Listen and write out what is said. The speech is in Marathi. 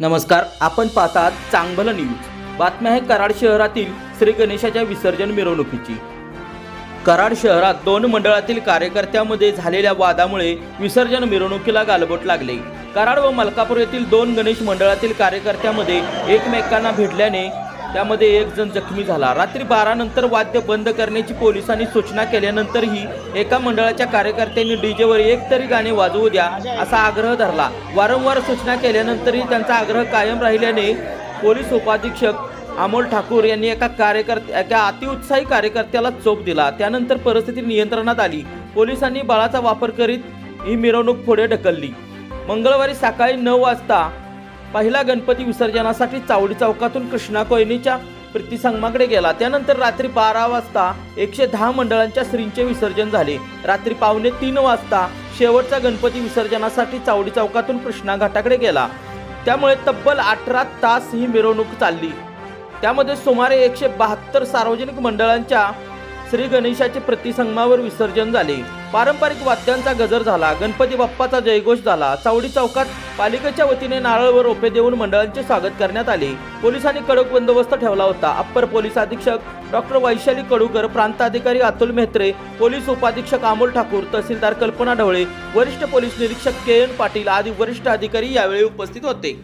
नमस्कार आपण पाहतात चांगलं न्यूज बातम्या आहे कराड शहरातील श्री गणेशाच्या विसर्जन मिरवणुकीची. कराड शहरात दोन मंडळातील कार्यकर्त्यामध्ये झालेल्या वादामुळे विसर्जन मिरवणुकीला गालबोट लागले. कराड व मलकापूर येथील दोन गणेश मंडळातील कार्यकर्त्यामध्ये एकमेकांना भिडल्याने त्यामध्ये एक जण जखमी झाला. रात्री बारानंतर वाद्य बंद करण्याची पोलिसांनी सूचना केल्यानंतरही एका मंडळाच्या कार्यकर्त्यांनी डीजेवर एक तरी गाणे वाजवू द्या असा आग्रह धरला. वारंवार सूचना केल्यानंतरही त्यांचा आग्रह कायम राहिल्याने पोलीस उपाधीक्षक अमोल ठाकूर यांनी एका कार्यकर्त्या एका अतिउत्साही कार्यकर्त्याला चोप दिला. त्यानंतर परिस्थिती नियंत्रणात आली. पोलिसांनी बळाचा वापर करीत ही मिरवणूक पुढे ढकलली. मंगळवारी सकाळी नऊ वाजता पहिला गणपती विसर्जनासाठी चावडी चौकातून कृष्णा कोयनीच्या प्रतिसंगमाकडे गेला. त्यानंतर रात्री बारा वाजता एकशे दहा मंडळांच्या श्रींचे विसर्जन झाले. रात्री पावणे तीन वाजता शेवटचा गणपती विसर्जनासाठी चावडी चौकातून कृष्णा घाटाकडे गेला. त्यामुळे तब्बल अठरा तास ही मिरवणूक चालली. त्यामध्ये सुमारे एकशे बहात्तर सार्वजनिक मंडळांच्या श्री गणेशाचे प्रतिसंगमावर विसर्जन झाले. पारंपरिक वाद्यांचा गजर झाला गणपती बाप्पाचा जयघोष झाला चावडी चौकात पालिकेच्या वतीने नारळ व रोपे देऊन मंडळांचे स्वागत करण्यात आले. पोलिसांनी कडक बंदोबस्त ठेवला होता. अप्पर पोलीस अधीक्षक डॉक्टर वैशाली कडूकर प्रांताधिकारी अतुल मेहत्रे पोलीस उपाधीक्षक अमोल ठाकूर तहसीलदार कल्पना ढवळे वरिष्ठ पोलीस निरीक्षक के एन पाटील आदी वरिष्ठ अधिकारी यावेळी उपस्थित होते.